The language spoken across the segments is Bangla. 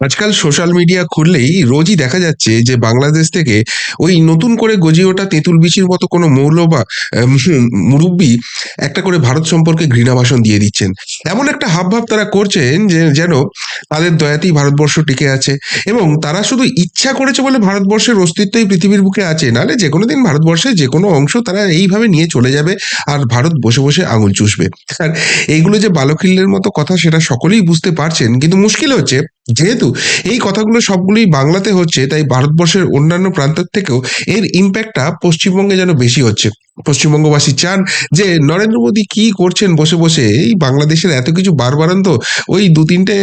আজকাল সোশ্যাল মিডিয়া খুললেই রোজই দেখা যাচ্ছে যে বাংলাদেশ থেকে ওই নতুন করে গজিয়ে ওঠা তেঁতুল বিচির মতো কোনো মৌল বা মুরব্বী একটা করে ভারত সম্পর্কে ঘৃণা ভাষণ দিয়ে দিচ্ছেন। এমন একটা হাবভাব তারা করছেন যে, যেন তাদের দয়াতেই ভারতবর্ষ টিকে আছে এবং তারা শুধু ইচ্ছা করেছে বলে ভারতবর্ষের অস্তিত্বই পৃথিবীর বুকে আছে, নাহলে যে কোনো দিন ভারতবর্ষের যে কোনো অংশ তারা এইভাবে নিয়ে চলে যাবে আর ভারত বসে বসে আঙুল চুষবে। আর এইগুলো যে বালখিল্যের মতো কথা সেটা সকলেই বুঝতে পারছেন, কিন্তু মুশকিল হচ্ছে যেহেতু এই কথাগুলো সবগুলোই বাংলাতে হচ্ছে, তাই ভারতবর্ষের অন্যান্য প্রান্তের থেকেও এর ইম্প্যাক্টটা পশ্চিমবঙ্গে যেন বেশি হচ্ছে। পশ্চিমবঙ্গবাসী চান যে, নরেন্দ্র মোদী কি করছেন বসে বসে, এই বাংলাদেশের এত কিছু বারবারান্ত ওই দু তিনটে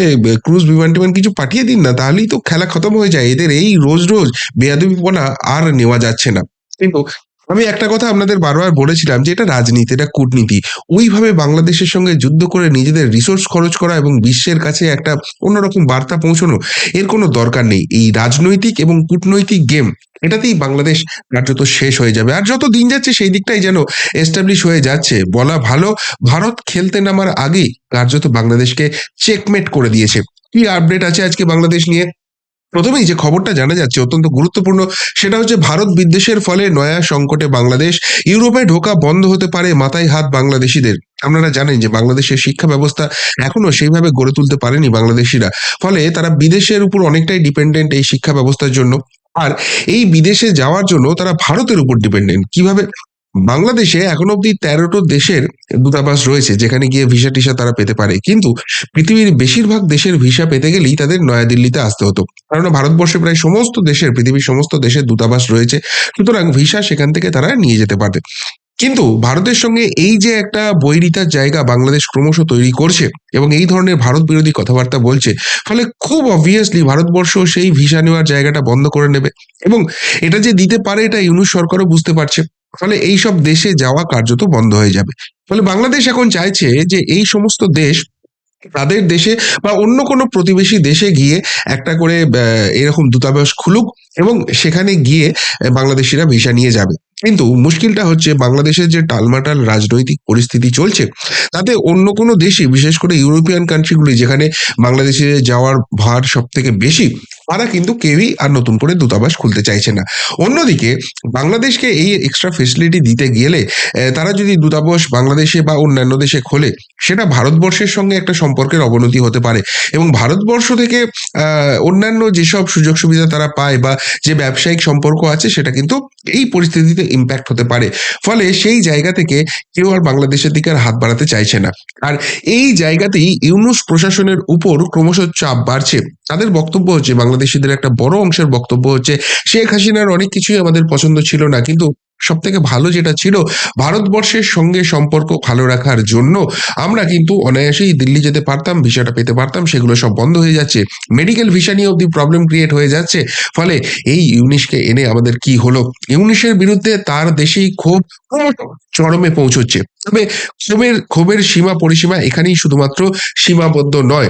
ক্রুজ বিমান টিমান কিছু পাঠিয়ে দিন না, তাহলেই তো খেলা খতম হয়ে যায়। এদের এই রোজ রোজ বেয়াদবিপনা আর নেওয়া যাচ্ছে না। কিন্তু আমি একটা কথা আপনাদের বারবার বলেছিলাম যে এটা রাজনীতি, এটা কূটনীতি। ওইভাবে বাংলাদেশের সঙ্গে যুদ্ধ করে নিজেদের রিসোর্স খরচ করা এবং বিশ্বের কাছে একটা অন্যরকম বার্তা পৌঁছানো, এর কোনো দরকার নেই। এই রাজনৈতিক এবং কূটনৈতিক গেম এটাতেই বাংলাদেশ কার্যত শেষ হয়ে যাবে। আর যত দিন যাচ্ছে সেই দিকটাই যেন এস্টাবলিশ হয়ে যাচ্ছে। বলা ভালো, ভারত খেলতে নামার আগেই কার্যত বাংলাদেশকে চেকমেট করে দিয়েছে। কি আপডেট আছে আজকে বাংলাদেশ নিয়ে? প্রথমেই যে খবরটা জানা যাচ্ছে অত্যন্ত গুরুত্বপূর্ণ, সেটা হচ্ছে ভারত বিদ্বেষের ফলে নয়া সংকটে বাংলাদেশ, ইউরোপে ঢোকা বন্ধ হতে পারে মাথায় হাত বাংলাদেশিদের। আপনারা জানেন যে বাংলাদেশের শিক্ষা ব্যবস্থা এখনও সেইভাবে গড়ে তুলতে পারেনি বাংলাদেশিরা। ফলে তারা বিদেশের উপর অনেকটাই ডিপেন্ডেন্ট এই শিক্ষা ব্যবস্থার জন্য। আর এই বিদেশে যাওয়ার জন্য তারা ভারতের উপর ডিপেন্ডেন্ট কীভাবে বাংলাদেশে এখন অব্দি তেরোটো দেশের দূতাবাস রয়েছে, যেখানে গিয়ে ভিসা টিসা তারা পেতে পারে। কিন্তু পৃথিবীর বেশিরভাগ দেশের ভিসা পেতে গেলেই তাদের নয়াদিল্লিতে আসতে হতো। কারণ ভারতবর্ষে প্রায় সমস্ত দেশের, পৃথিবীর সমস্ত দেশের দূতাবাস রয়েছে, সুতরাং ভিসা সেখান থেকে তারা নিয়ে যেতে পারবে। কিন্তু ভারতের সঙ্গে এই যে একটা বৈরিতার জায়গা বাংলাদেশ ক্রমশ তৈরি করছে এবং এই ধরনের ভারত বিরোধী কথাবার্তা বলছে, ফলে খুব অবভিয়াসলি ভারতবর্ষ সেই ভিসা নেওয়ার জায়গাটা বন্ধ করে নেবে। এবং এটা যে দিতে পারে এটা ইউনুস সরকারও বুঝতে পারছে। ফলে এই সব দেশে যাওয়া কার্যত বন্ধ হয়ে যাবে। ফলে বাংলাদেশ এখন চাইছে যে এই সমস্ত দেশ তাদের দেশে বা অন্য কোনো প্রতিবেশী দেশে গিয়ে একটা করে এরকম দূতাবাস খুলুক এবং সেখানে গিয়ে বাংলাদেশিরা ভিসা নিয়ে যাবে। কিন্তু মুশকিলটা হচ্ছে বাংলাদেশের যে টালমাটাল রাজনৈতিক পরিস্থিতি চলছে, তাতে অন্য কোনো দেশে বিশেষ করে ইউরোপিয়ান কান্ট্রিগুলি যেখানে বাংলাদেশে যাওয়ার ভার সব থেকে বেশি, তারা কিন্তু কেউই আর নতুন করে দূতাবাস খুলতে চাইছে না। অন্যদিকে, বাংলাদেশকে এই এক্সট্রা ফেসিলিটি দিতে গেলে তারা যদি দূতাবাস বাংলাদেশে বা অন্যান্য দেশে খোলে, সেটা ভারতবর্ষের সঙ্গে একটা সম্পর্কের অবনতি হতে পারে এবং ভারতবর্ষ থেকে অন্যান্য যেসব সুযোগ সুবিধা তারা পায় বা যে ব্যবসায়িক সম্পর্ক আছে, সেটা কিন্তু এই পরিস্থিতিতে ইম্প্যাক্ট হতে পারে। ফলে সেই জায়গা থেকে কেউ আর বাংলাদেশের দিকে আর হাত বাড়াতে চাইছে না। আর এই জায়গাতেই ইউনুস প্রশাসনের উপর ক্রমশ চাপ বাড়ছে। তাদের বক্তব্য হচ্ছে, বাংলাদেশিদের একটা বড় অংশের বক্তব্য হচ্ছে, শেখ হাসিনার অনেক কিছুই আমাদের পছন্দ ছিল না। কিন্তু সব থেকে ভালো যেটা ছিল, ভারতবর্ষের সঙ্গে সম্পর্ক ভালো রাখার জন্য আমরা কিন্তু অনায়াসেই দিল্লি যেতে পারতাম, ভিসাটা পেতে পারতাম, সেগুলো সব বন্ধ হয়ে যাচ্ছে। মেডিকেল ভিসা নিয়ে অব্দি প্রবলেম ক্রিয়েট হয়ে যাচ্ছে, ফলে এই ইউনিশকে এনে আমাদের কি হলো? ইউনিশের বিরুদ্ধে তার দেশেই ক্ষোভ চরমে পৌঁছচ্ছে। তবে ক্ষোভের ক্ষোভের সীমা পরিসীমা এখানেই শুধুমাত্র সীমাবদ্ধ নয়।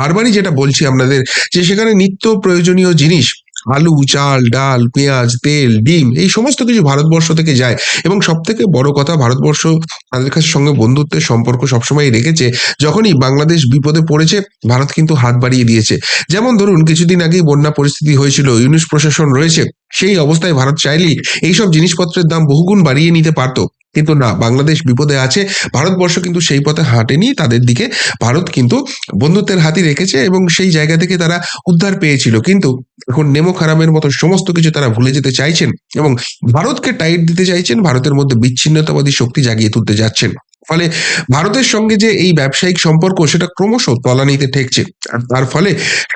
বারবারই যেটা বলছি আপনাদের যে সেখানে নিত্য প্রয়োজনীয় জিনিস আলু, চাল, ডাল, পেঁয়াজ, তেল, ডিম, এই সমস্ত কিছু ভারতবর্ষ থেকে যায়। এবং সব থেকে বড় কথা, ভারতবর্ষ তাদের কাছে সঙ্গে বন্ধুত্বের সম্পর্ক সবসময় রেখেছে। যখনই বাংলাদেশ বিপদে পড়েছে, ভারত কিন্তু হাত বাড়িয়ে দিয়েছে। যেমন ধরুন, কিছুদিন আগেই বন্যা পরিস্থিতি হয়েছিল ইউনিশ প্রশাসন রয়েছে, সেই অবস্থায় ভারত চাইলেই এইসব জিনিসপত্রের দাম বহুগুণ বাড়িয়ে নিতে পারতো। কিন্তু না, বাংলাদেশ বিপদে আছে। ভারতবর্ষ কিন্তু সেই পথে হাঁটেনি, তাদের দিকে। ভারত কিন্তু বন্ধুত্বের হাতি রেখেছে এবং সেই জায়গা থেকে তারা উদ্ধার পেয়েছিল। কিন্তু এখন নেমো খারাপের মতো সমস্ত কিছু তারা ভুলে যেতে চাইছেন এবং ভারতকে টাইট দিতে চাইছেন, ভারতের মধ্যে বিচ্ছিন্নতাবাদী শক্তি জাগিয়ে তুলতে যাচ্ছেন। ফলে ভারতের সঙ্গে যে এই ব্যবসায়িক সম্পর্ক, সেটা ক্রমশ তলানিতে ঠেকছে। আর তার ফলে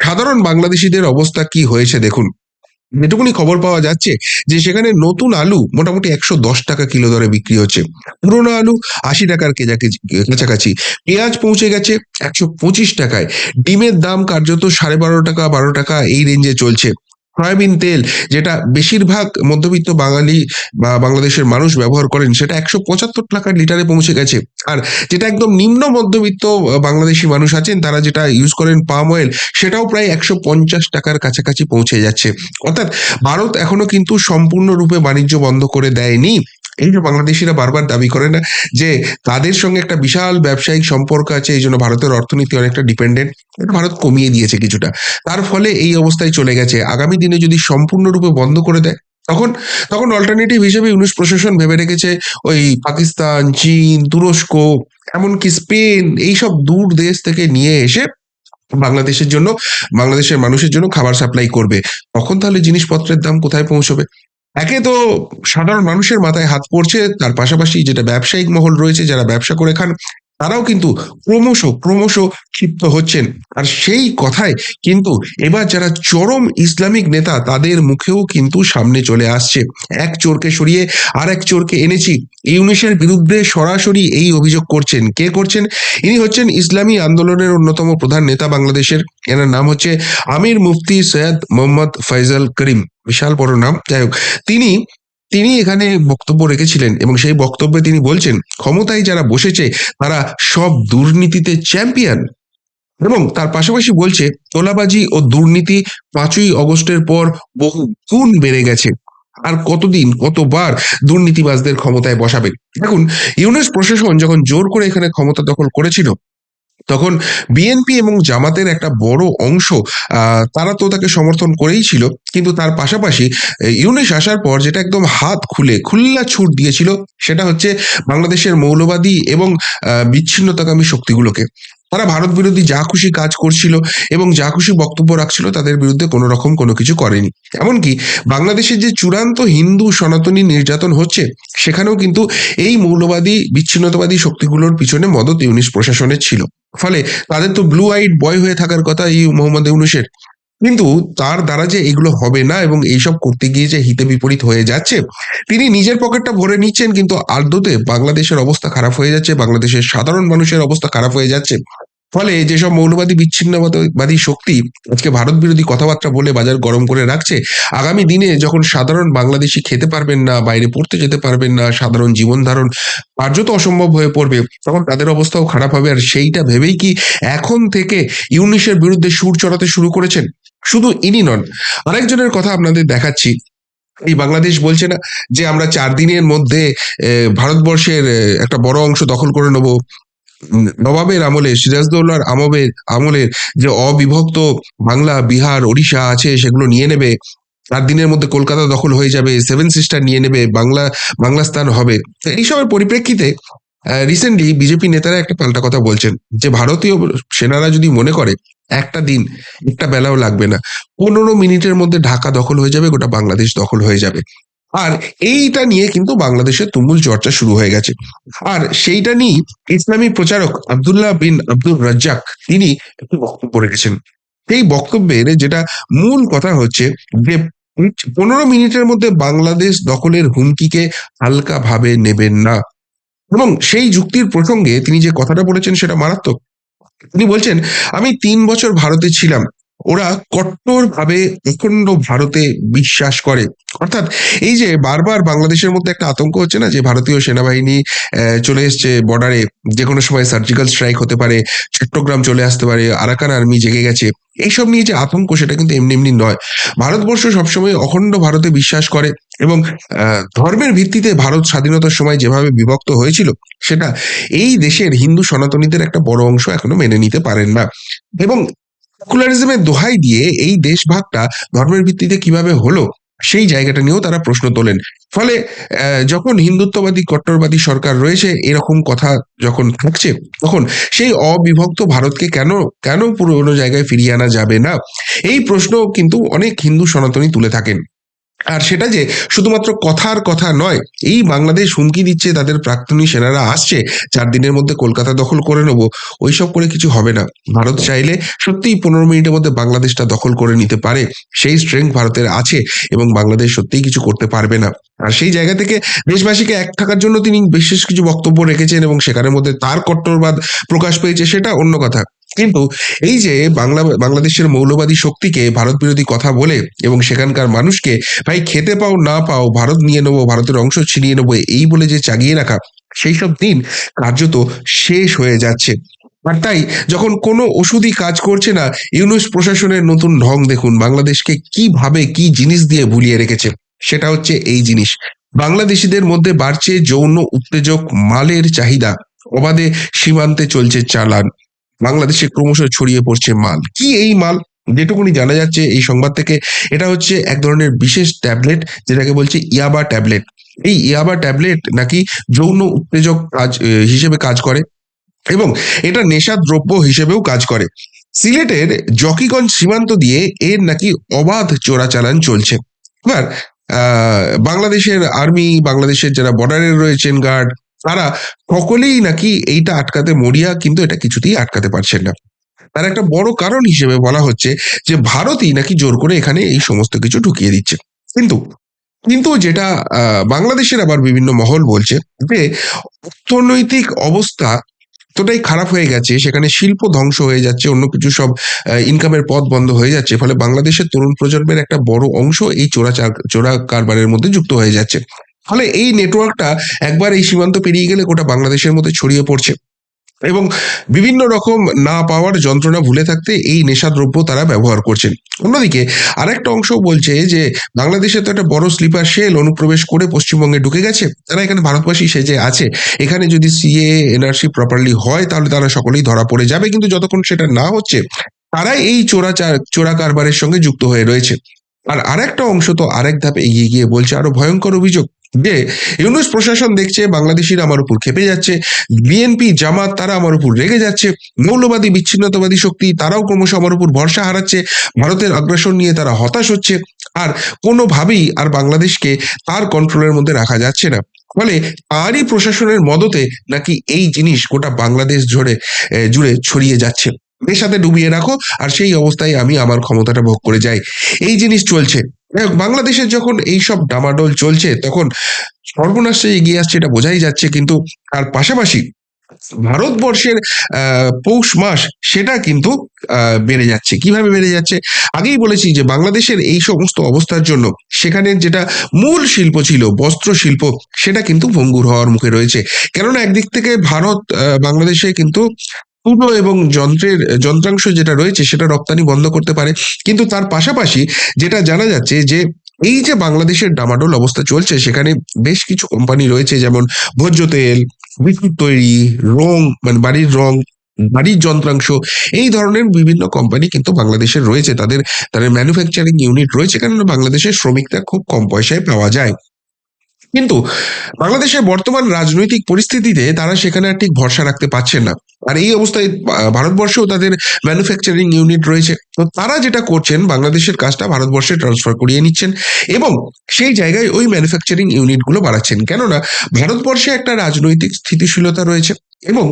সাধারণ বাংলাদেশিদের অবস্থা কি হয়েছে দেখুন। যেটুকুনি খবর পাওয়া যাচ্ছে যে সেখানে নতুন আলু মোটামুটি একশো দশ টাকা কিলো দরে বিক্রি হচ্ছে। পুরোনো আলু আশি টাকার কাছাকাছি। পেঁয়াজ পৌঁছে গেছে একশো পঁচিশ টাকায়। ডিমের দাম কার্যত সাড়ে বারো টাকা বারো টাকা এই রেঞ্জে চলছে। সয়াবিন তেল যেটা বেশিরভাগ মধ্যবিত্ত বাঙালি বা বাংলাদেশের মানুষ ব্যবহার করেন, সেটা একশো পঁচাত্তর টাকার লিটারে পৌঁছে গেছে। আর যেটা একদম নিম্ন মধ্যবিত্ত বাংলাদেশী মানুষ আছেন, তারা যেটা ইউজ করেন পাম অয়েল সেটাও প্রায় একশো পঞ্চাশ টাকার কাছাকাছি পৌঁছে যাচ্ছে। অর্থাৎ ভারত এখনও কিন্তু সম্পূর্ণরূপে বাণিজ্য বন্ধ করে দেয়নি। এই যে বাংলাদেশিরা বারবার দাবি করে না যে তাদের সঙ্গে একটা বিশাল ব্যবসায়িক সম্পর্ক আছে, এই জন্য ভারতের অর্থনীতি অনেকটা ডিপেন্ডেন্ট এটা ভারত কমিয়ে দিয়েছে কিছুটা। তার ফলে এই অবস্থায় চলে গেছে। আগামী দিনে যদি সম্পূর্ণরূপে বন্ধ করে দেয়, তখন তখন অল্টারনেটিভ হিসেবে ইউনুস প্রশাসন ভেবে রেখেছে, ওই পাকিস্তান, চীন, তুরস্ক, এমনকি স্পেন, এইসব দূর দেশ থেকে নিয়ে এসে বাংলাদেশের জন্য, বাংলাদেশের মানুষের জন্য খাবার সাপ্লাই করবে। তখন তাহলে জিনিসপত্রের দাম কোথায় পৌঁছবে? একে তো সাধারণ মানুষের মাথায় হাত পড়ছে, তার পাশাপাশি যেটা ব্যবসায়িক মহল রয়েছে, যারা ব্যবসা করে খান তারাও কিন্তু ক্রমশ ক্রমশ ক্ষিপ্ত হচ্ছেন। আর সেই কথায় কিন্তু এবার যারা চরম ইসলামিক নেতা, তাদের মুখেও কিন্তু সামনে চলে আসছে। এক চোরকে সরিয়ে আর এক চোরকে এনেছি। ইউনিসের বিরুদ্ধে সরাসরি এই অভিযোগ করছেন। কে করছেন? ইনি হচ্ছেন ইসলামী আন্দোলনের অন্যতম প্রধান নেতা বাংলাদেশের। এনার নাম হচ্ছে আমির মুফতি সৈয়দ মোহাম্মদ ফয়জাল করিম। বিশাল বড় নাম। যাই হোক, তিনি তিনি এখানে বক্তব্য রেখেছিলেন এবং সেই বক্তব্যে তিনি বলছেন, ক্ষমতায় যারা বসেছে, তারা সব দুর্নীতিতে চ্যাম্পিয়ন এবং তার পাশাপাশি বলছে, তোলাবাজি ও দুর্নীতি পাঁচই অগস্টের পর বহু গুণ বেড়ে গেছে। আর কতদিন, কতবার দুর্নীতিবাজদের ক্ষমতায় বসাবে? দেখুন, ইউনেস প্রশাসন যখন জোর করে এখানে ক্ষমতা দখল করেছিল তখন বিএনপি এবং জামাতের একটা বড় অংশ তারা তো তাকে সমর্থন করেই ছিল কিন্তু তার পাশাপাশি আহ, ইউনিস আসার পর যেটা একদম হাত খুলে খুল্লা ছুট দিয়েছিল সেটা হচ্ছে বাংলাদেশের মৌলবাদী এবং বিচ্ছিন্নতাকামী শক্তিগুলোকে। তারা ভারত বিরোধী যা খুশি কাজ করছিল এবং যা খুশি বক্তব্য রাখছিল তাদের বিরুদ্ধে কোনো রকম কোনো কিছু করেনি। এমনকি বাংলাদেশের যে চূড়ান্ত হিন্দু সনাতনী নির্যাতন হচ্ছে সেখানেও কিন্তু এই মৌলবাদী বিচ্ছিন্নতাবাদী শক্তিগুলোর পিছনে মদত ইউনিস প্রশাসনের ছিল। ফলে তাদের তো ব্লু আইড বয় হয়ে থাকার কথা এই মোহাম্মদ ইউনুসের। কিন্তু তার দ্বারা যে এগুলো হবে না এবং এইসব করতে গিয়ে যে হিতে বিপরীত হয়ে যাচ্ছে, তিনি নিজের পকেটটা ভরে নিচ্ছেন কিন্তু আদতে বাংলাদেশের অবস্থা খারাপ হয়ে যাচ্ছে, বাংলাদেশের সাধারণ মানুষের অবস্থা খারাপ হয়ে যাচ্ছে। ফলে যেসব মৌলবাদী বিচ্ছিন্নবাদী শক্তি আজকে ভারত বিরোধী কথাবার্তা বলে বাজার গরম করে রাখছে, আগামী দিনে যখন সাধারণ বাংলাদেশি খেতে পারবেন না, বাইরে পড়তে যেতে পারবেন না, সাধারণ জীবন ধারণ কার্যত অসম্ভব হয়ে পড়বে, তখন তাদের অবস্থাও খারাপ হবে। আর সেইটা ভেবেই কি এখন থেকে ইউনিসের বিরুদ্ধে সুর চড়াতে শুরু করেছেন? শুধু ইনি নন, আরেকজনের কথা আপনাদের দেখাচ্ছি। এই বাংলাদেশ বলছে না যে আমরা চার দিনের মধ্যে ভারতবর্ষের একটা বড় অংশ দখল করে নেব। নবাবের আমলে সিরাজদৌল্লার আমলের আমলের যে অবিভক্ত বাংলা, বিহার, ওড়িশা আছে, সেগুলো নিয়ে নেবে চার দিনের মধ্যে কলকাতা দখল হয়ে যাবে, সেভেন সিস্টার নিয়ে নেবে, বাংলা বাংলা স্থান হবে। এইসবের পরিপ্রেক্ষিতে রিসেন্টলি বিজেপি নেতারা একটা পাল্টা কথা বলছেন, যে ভারতীয় সেনারা যদি মনে করে, একটা দিন, একটা বেলাও লাগবে না, পনেরো মিনিটের মধ্যে ঢাকা দখল হয়ে যাবে, গোটা বাংলাদেশ দখল হয়ে যাবে। আর এইটা নিয়ে কিন্তু বাংলাদেশের তুমুল চর্চা শুরু হয়ে গেছে। আর সেইটা নিয়ে ইসলামী প্রচারক আব্দুল্লাহ বিন আব্দুল রাজ্জাক তিনি একটি বক্তব্য রেখেছেন। সেই বক্তব্যের যেটা মূল কথা হচ্ছে যে, পনেরো মিনিটের মধ্যে বাংলাদেশ দখলের হুমকিকে হালকা ভাবে নেবেন না। এবং সেই যুক্তির প্রসঙ্গে তিনি যে কথাটা বলেছেন সেটা মারাত্মক। তিনি বলছেন, আমি তিন বছর ভারতে ছিলাম। ওরা কট্টরভাবে অখণ্ড ভারতে বিশ্বাস করে। অর্থাৎ এই যে বারবার বাংলাদেশের মধ্যে একটা আতঙ্ক হচ্ছে না যে ভারতীয় সেনাবাহিনী চলে এসছে বর্ডারে যে কোনো সময় সার্জিক্যাল স্ট্রাইক হতে পারে, চট্টগ্রাম চলে আসতে পারে, আরাকান আর্মি জেগে গেছে। এইসব নিয়ে যে আতঙ্ক সেটা কিন্তু এমনি এমনি নয়। ভারতবর্ষ সবসময় অখণ্ড ভারতে বিশ্বাস করে এবং ধর্মের ভিত্তিতে ভারত স্বাধীনতার সময় যেভাবে বিভক্ত হয়েছিল, সেটা এই দেশের হিন্দু সনাতনীদের একটা বড় অংশ এখনও মেনে নিতে পারেন না। এবং সেকুলারিজমের দোহাই দিয়ে এই দেশভাগটা ধর্মের ভিত্তিতে কীভাবে হলো, সেই জায়গাটা নিয়েও তারা প্রশ্ন তোলেন। ফলে যখন হিন্দুত্ববাদী, কট্টরবাদী সরকার রয়েছে, এরকম কথা যখন থাকছে, তখন সেই অবিভক্ত ভারতকে কেন কেন পুরনো জায়গায় ফিরিয়ে আনা যাবে না? এই প্রশ্ন কিন্তু অনেক হিন্দু সনাতনী তুলে থাকেন। আর সেটা যে শুধুমাত্র কথার কথা নয়, এই বাংলাদেশ হুমকি দিচ্ছে তাদের প্রাক্তনী সেনারা আসছে, চার দিনের মধ্যে কলকাতা দখল করে নেব, ওইসব করে কিছু হবে না। ভারত চাইলে সত্যিই পনেরো মিনিটের মধ্যে বাংলাদেশটা দখল করে নিতে পারে, সেই স্ট্রেংথ ভারতের আছে এবং বাংলাদেশ সত্যিই কিছু করতে পারবে না। আর সেই জায়গা থেকে দেশবাসীকে এক থাকার জন্য তিনি বিশেষ কিছু বক্তব্য রেখেছেন এবং সেখানের মধ্যে তার কট্টরবাদ প্রকাশ পেয়েছে, সেটা অন্য কথা। কিন্তু এই যে বাংলা, বাংলাদেশের মৌলবাদী শক্তিকে ভারত বিরোধী কথা বলে এবং সেখানকার মানুষকে, ভাই, খেতে পাও, না পাও, ভারত নিয়ে নেব, ভারতের অংশ ছিনিয়ে নেব, এই বলে যে চাগিয়ে রাখা সেই সব দিন কার্যত শেষ হয়ে যাচ্ছে। আর তাই যখন কোনো ওষুধই কাজ করছে না, ইউনুস প্রশাসনের নতুন ঢং দেখুন, বাংলাদেশকে কীভাবে কি জিনিস দিয়ে ভুলিয়ে রেখেছে, সেটা হচ্ছে এই জিনিস। বাংলাদেশিদের মধ্যে বাড়ছে যৌন উত্তেজক, মালের চাহিদা, অবাধে সীমান্তে চলছে চালান। বাংলাদেশে ক্রমশ ছড়িয়ে পড়ছে মাল। কি এই মাল? যেটুকুনি জানা যাচ্ছে এই সংবাদ থেকে, এটা হচ্ছে এক ধরনের বিশেষ ট্যাবলেট, যেটাকে বলছে ইয়াবা ট্যাবলেট। এই ইয়াবা ট্যাবলেট নাকি যৌন উত্তেজক কাজ হিসেবে কাজ করে এবং এটা নেশা দ্রব্য হিসেবেও কাজ করে। সিলেটের জকিগঞ্জ সীমান্ত দিয়ে এর নাকি অবাধ চোরাচালান চলছে। এবার বাংলাদেশের আর্মি, বাংলাদেশের যারা বর্ডারে রয়েছেন গার্ড তারা সকলেই নাকি এইটা আটকাতে মরিয়া কিন্তু এটা কিছুতেই আটকাতে পারছেন না। তার একটা বড় কারণ হিসেবে বলা হচ্ছে যে, ভারতই নাকি জোর করে এখানে এই সমস্ত কিছু ঢুকিয়ে দিচ্ছে। কিন্তু কিন্তু যেটা বাংলাদেশের আবার বিভিন্ন মহল বলছে যে, অর্থনৈতিক অবস্থা এতটাই খারাপ হয়ে গেছে, সেখানে শিল্প ধ্বংস হয়ে যাচ্ছে, অন্য কিছু সব ইনকামের পথ বন্ধ হয়ে যাচ্ছে, ফলে বাংলাদেশের তরুণ প্রজন্মের একটা বড় অংশ এই চোরা চোরা কারবারের মধ্যে যুক্ত হয়ে যাচ্ছে। ফলে এই নেটওয়ার্কটা একবার এই সীমান্ত পেরিয়ে গেলে গোটা বাংলাদেশের মধ্যে ছড়িয়ে পড়ছে। এবং বিভিন্ন রকম না পাওয়ার যন্ত্রণা ভুলে থাকতে এই নেশাদ্রব্য তারা ব্যবহার করছেন। অন্যদিকে আরেকটা অংশ বলছে যে, বাংলাদেশে তো একটা বড় স্লিপার সেল অনুপ্রবেশ করে পশ্চিমবঙ্গে ঢুকে গেছে। তারা এখানে ভারতবাসী সেজে আছে। এখানে যদি সিএ এনআরসি প্রপারলি হয়, তাহলে তারা সকলেই ধরা পড়ে যাবে। কিন্তু যতক্ষণ সেটা না হচ্ছে, তারাই এই চোরাচার চোরা কারবারের সঙ্গে যুক্ত হয়ে রয়েছে। আর আরেকটা অংশ তো আরেক ধাপে এগিয়ে গিয়ে বলছে, আরও ভয়ঙ্কর অভিযোগ। যে ইউনুস প্রশাসন দেখছে, বাংলাদেশিরা আমার উপর খেপে যাচ্ছে, বিএনপি, জামাত তারা আমার উপর রেগে যাচ্ছে, মৌলবাদী, বিচ্ছিন্নতাবাদী শক্তি তারাও ক্রমশ আমার উপর ভরসা হারাচ্ছে, ভারতের আগ্রাসন নিয়ে তারা হতাশ হচ্ছে, আর কোনোভাবেই আর বাংলাদেশকে তার কন্ট্রোলের মধ্যে রাখা যাচ্ছে না। ফলে তারই প্রশাসনের মদতে নাকি এই জিনিস গোটা বাংলাদেশ জুড়ে জুড়ে ছড়িয়ে যাচ্ছে। সাথে ডুবিয়ে রাখো, আর সেই অবস্থায় আমি আমার ক্ষমতাটা ভোগ করে যাই। এই জিনিস চলছে। বাংলাদেশের যখন এই সব ডামাডোল চলছে, তখন সর্বনাশে এগিয়ে আসছে এটা বোঝাই যাচ্ছে, কিন্তু তার পাশাপাশি ভারতবর্ষের পৌষ মাস, সেটা কিন্তু বেড়ে যাচ্ছে। কীভাবে বেড়ে যাচ্ছে? আগেই বলেছি যে বাংলাদেশের এই সমস্ত অবস্থার জন্য সেখানে যেটা মূল শিল্প ছিল, বস্ত্র শিল্প, সেটা কিন্তু ভঙ্গুর হওয়ার মুখে রয়েছে। কেননা একদিক থেকে ভারত বাংলাদেশে কিন্তু তুলো এবং যন্ত্রের, যন্ত্রাংশ যেটা রয়েছে সেটা রপ্তানি বন্ধ করতে পারে। কিন্তু তার পাশাপাশি যেটা জানা যাচ্ছে যে এই যে বাংলাদেশের ডামাডোল অবস্থা চলছে, সেখানে বেশ কিছু কোম্পানি রয়েছে যেমন ভোজ্য তেল, বিদ্যুৎ তৈরি, রং মানে বাড়ির রং গাড়ির যন্ত্রাংশ, এই ধরনের বিভিন্ন কোম্পানি কিন্তু বাংলাদেশের রয়েছে। তাদের তাদের ম্যানুফ্যাকচারিং ইউনিট রয়েছে কেননা বাংলাদেশের শ্রমিকরা খুব কম পয়সায় পাওয়া যায়। কিন্তু বাংলাদেশের বর্তমান রাজনৈতিক পরিস্থিতিতে তারা সেখানে আর ঠিক ভরসা রাখতে পারছেন না। আর এই অবস্থায় ভারতবর্ষেও তাদের ম্যানুফ্যাকচারিং ইউনিট রয়েছে। তো তারা যেটা করছেন, বাংলাদেশের কাজটা ভারতবর্ষে ট্রান্সফার করিয়ে নিচ্ছেন এবং সেই জায়গায় ওই ম্যানুফ্যাকচারিং ইউনিটগুলো বাড়াচ্ছেন। কেননা, ভারতবর্ষে একটা রাজনৈতিক স্থিতিশীলতা রয়েছে এবং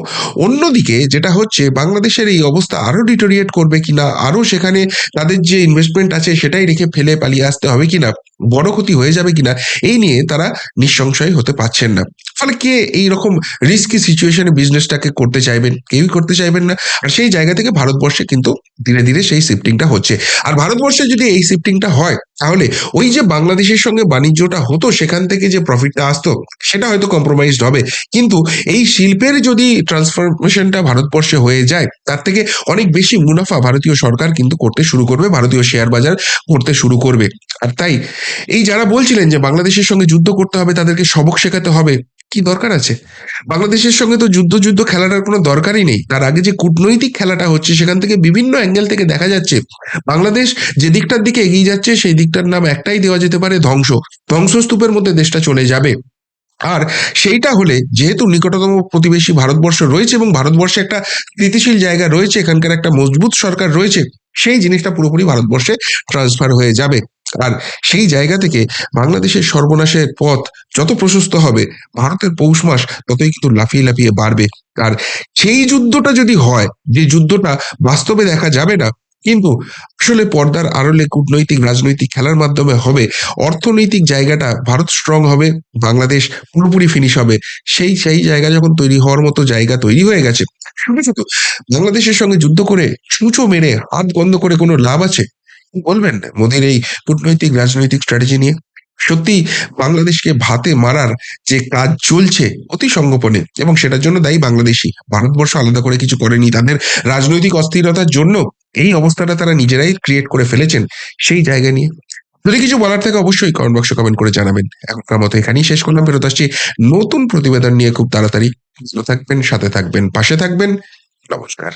অন্যদিকে যেটা হচ্ছে, বাংলাদেশের এই অবস্থা আরও ডিটোরিয়েট করবে কিনা, আরও সেখানে তাদের যে ইনভেস্টমেন্ট আছে সেটাই রেখে ফেলে পালিয়ে আসতে হবে কিনা, বড় ক্ষতি হয়ে যাবে কিনা, এই নিয়ে তারা নিঃসংশয় হতে পারছেন না। ফলে কে এইরকম রিস্কি সিচুয়েশনে বিজনেসটাকে করতে চাইবেন? কেউই করতে চাইবেন না। আর সেই জায়গা থেকে ভারতবর্ষে কিন্তু ধীরে ধীরে সেই শিফটিংটা হচ্ছে। আর ভারতবর্ষে যদি এই শিফটিংটা হয় তাহলে ওই যে বাংলাদেশের সঙ্গে বাণিজ্যটা হতো, সেখান থেকে যে প্রফিটটা আসতো, সেটা হয়তো কম্প্রোমাইজড হবে। কিন্তু এই শিল্পের যদি ট্রান্সফরমেশনটা ভারতবর্ষে হয়ে যায়, তার থেকে অনেক বেশি মুনাফা ভারতীয় সরকার কিন্তু করতে শুরু করবে, ভারতীয় শেয়ার বাজার করতে শুরু করবে। আর তাই, এই যারা বলছিলেন যে বাংলাদেশের সঙ্গে যুদ্ধ করতে হবে, তাদেরকে সবক শেখাতে হবে, কি দরকার আছে? বাংলাদেশের সঙ্গে তো যুদ্ধ যুদ্ধ খেলাটার কোনো দরকারই নেই। তার আগে যে কূটনৈতিক খেলাটা হচ্ছে, সেখান থেকে বিভিন্ন অ্যাঙ্গেল থেকে দেখা যাচ্ছে, বাংলাদেশ যে দিকটার দিকে এগিয়ে যাচ্ছে, সেই দিকটার নাম একটাই দেওয়া যেতে পারে, ধ্বংস। ধ্বংসস্তূপের মধ্যে দেশটা চলে যাবে। আর সেইটা হলে যেহেতু নিকটতম প্রতিবেশী ভারতবর্ষ রয়েছে এবং ভারতবর্ষে একটা স্থিতিশীল জায়গা রয়েছে, এখানকার একটা মজবুত সরকার রয়েছে, সেই জিনিসটা পুরোপুরি ভারতবর্ষে ট্রান্সফার হয়ে যাবে। আর সেই জায়গা থেকে বাংলাদেশের সর্বনাশের পথ যত প্রশস্ত হবে, ভারতের পৌষ মাস ততই কিন্তু লাফিয়ে লাফিয়ে বাড়বে। আর সেই যুদ্ধটা যদি হয়, যে যুদ্ধটা বাস্তবে দেখা যাবে না কিন্তু আসলে পর্দার আড়লে কূটনৈতিক, রাজনৈতিক খেলার মাধ্যমে হবে, অর্থনৈতিক জায়গাটা ভারত স্ট্রং হবে, বাংলাদেশ পুরোপুরি ফিনিশ হবে। সেই সেই জায়গা যখন তৈরি হওয়ার মতো জায়গা তৈরি হয়ে গেছে, শুধু বাংলাদেশের সঙ্গে যুদ্ধ করে চুঁচো মেরে হাত বন্ধ করে কোনো লাভ আছে? বলবেন মোদির এই কূটনৈতিক, রাজনৈতিক স্ট্র্যাটেজি নিয়ে? সত্যি বাংলাদেশকে ভাতে মারার যে কাজ চলছে অতি সংগোপনে, এবং সেটার জন্য দায়ী বাংলাদেশি। ভারতবর্ষ আলাদা করে কিছু করেনি, তাদের রাজনৈতিক অস্থিরতার জন্য এই অবস্থাটা তারা নিজেরাই ক্রিয়েট করে ফেলেছেন সেই জায়গা নিয়ে। যদি কিছু বলার থাকে অবশ্যই কমেন্ট বক্সে কমেন্ট করে জানাবেন। এখনকার মতো এখানেই শেষ করলাম, ফেরত আসছি নতুন প্রতিবেদন নিয়ে। খুব তাড়াতাড়ি থাকবেন, সাথে থাকবেন, পাশে থাকবেন। নমস্কার।